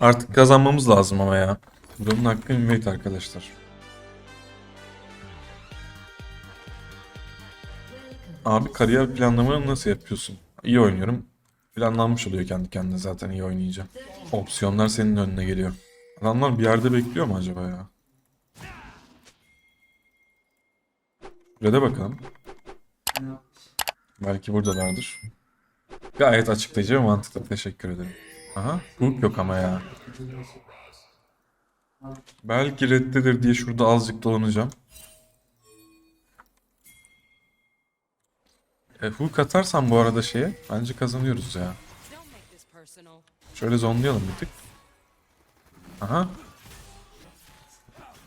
Artık kazanmamız lazım ama ya. Buranın hakkı invade arkadaşlar. Abi kariyer planlamanı nasıl yapıyorsun? İyi oynuyorum. Planlanmış oluyor kendi kendine zaten iyi oynayacağım. Opsiyonlar senin önüne geliyor. Adamlar bir yerde bekliyor mu acaba ya? Red'e bakalım. Belki buradalardır. Gayet açıklayıcı ve mantıklı. Teşekkür ederim. Aha. Hook yok ama ya. Belki reddedir diye şurada azıcık dolanacağım. E, hook atarsam bu arada şeye bence kazanıyoruz ya. Şöyle zonlayalım bir tık. Aha.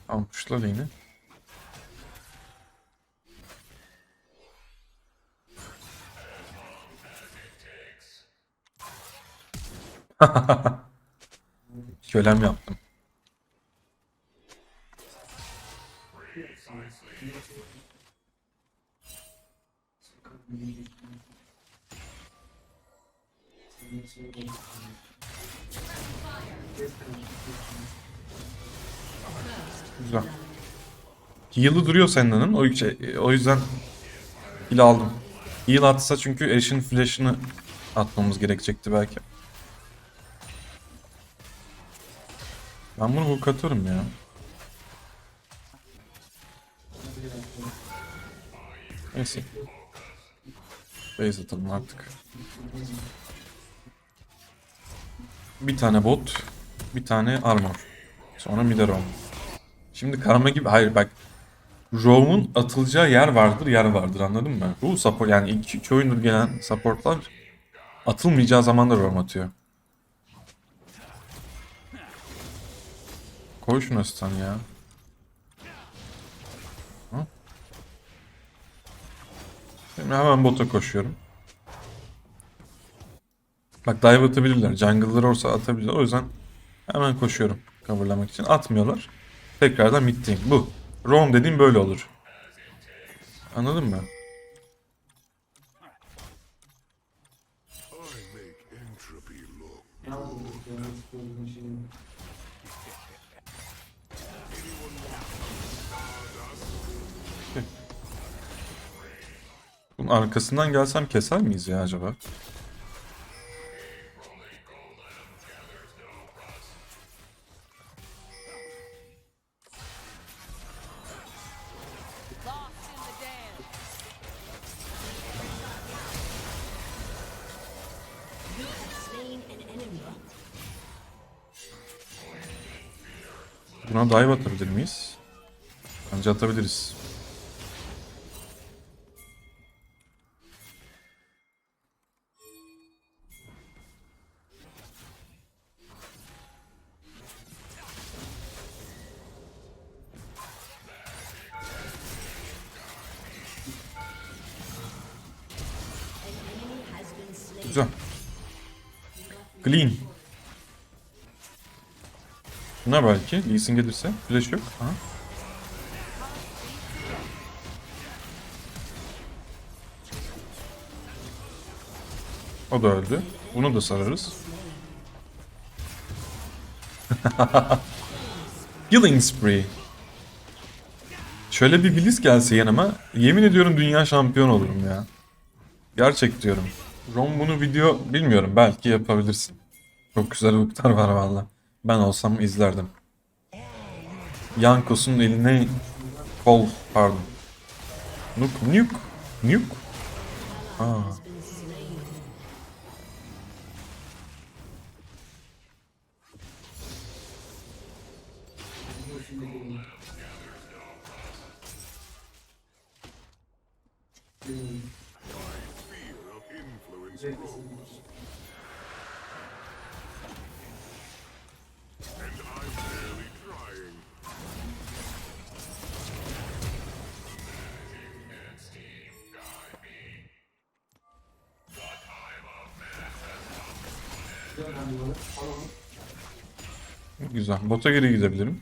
Tamam tuşla Kölem yaptım. Güzel. Heal'ı duruyor Senna'nın. O, şey, o yüzden heal aldım. Heal atsa çünkü Ashe'in flash'ını atmamız gerekecekti belki. Ben bunu hook atarım ya. Neyse. Base atalım artık. Bir tane bot, bir tane armor. Sonra mid'e roam. Şimdi karma gibi, hayır bak. Roam'un atılacağı yer vardır, yer vardır anladın mı? Bu support yani iki, iki oyundur gelen supportlar atılmayacağı zaman da roam atıyor. Koy şunu asistan ya. Ha? Şimdi hemen bota koşuyorum. Bak dive atabilirler. Jungle'lar olsa atabilirler. O yüzden hemen koşuyorum coverlamak için. Atmıyorlar. Tekrardan middeyim. Bu. Roam dediğim böyle olur. Anladın mı? Arkasından gelsem keser miyiz ya acaba? Buna dive atabilir miyiz? Bence atabiliriz. Güzel. Clean. Şuna belki. Lee Sin gelirse. Flash yok. Aha. O da öldü. Bunu da sararız. Killing spree. Şöyle bir Blitz gelse yanıma yemin ediyorum dünya şampiyon olurum ya. Gerçek diyorum. Ron bunu video bilmiyorum belki yapabilirsin. Çok güzel hooklar var valla. Ben olsam izlerdim. Yankos'un eline kol pardon. Nuk nuk nuk. Aa. Güzel. Bota geri gidebilirim.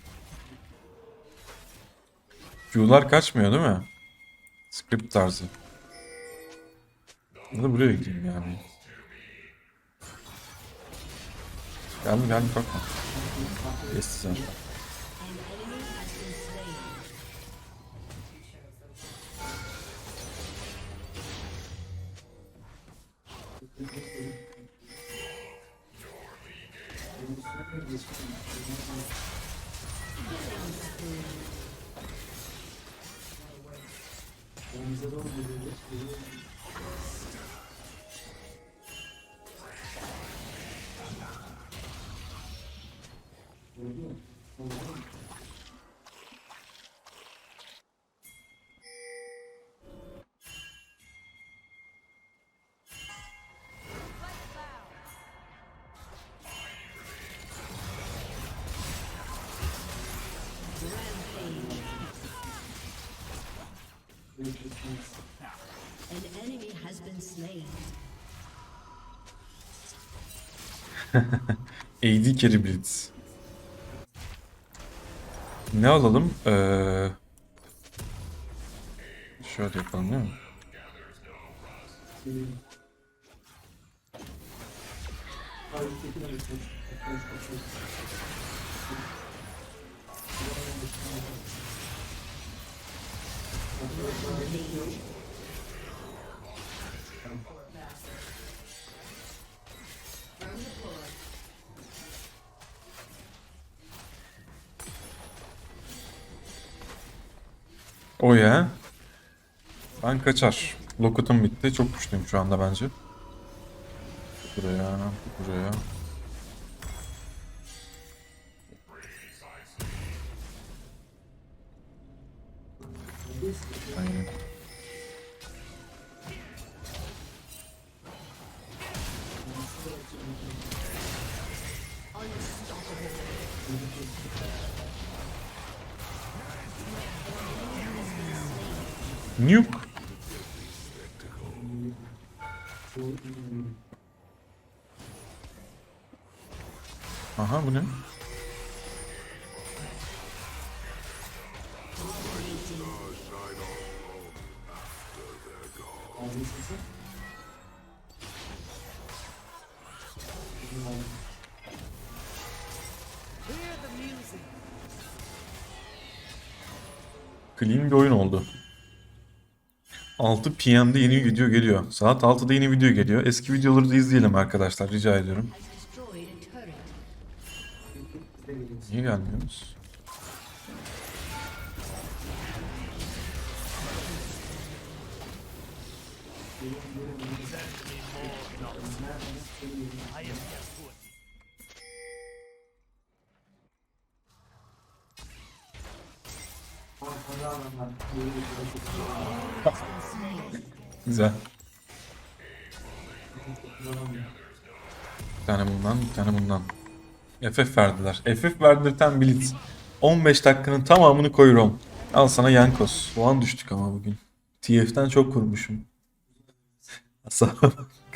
Q'lar kaçmıyor değil mi? Script tarzı. Ya da buraya gideyim yani. Geldim geldim korkma. Geçti zaten. AD carry blitz. Ne alalım? Ee, şöyle yapalım değil mi? O ya. Ben kaçar. Lokutum bitti. Çok güçlüyüm şu anda bence. Buraya, buraya. Aynen. Nuke. Aha bu ne? Clean bir oyun oldu. 6 PM'de yeni video geliyor. Saat 6'da yeni video geliyor. Eski videoları da izleyelim arkadaşlar rica ediyorum. Niye gelmiyoruz? Güzel. Bir tane bundan, bir tane bundan. FF verdiler. FF verdirten Blitz. 15 dakikanın tamamını koyuyorum. Al sana Yankos. Puan düştük ama bugün. TF'den çok kurmuşum. Asla.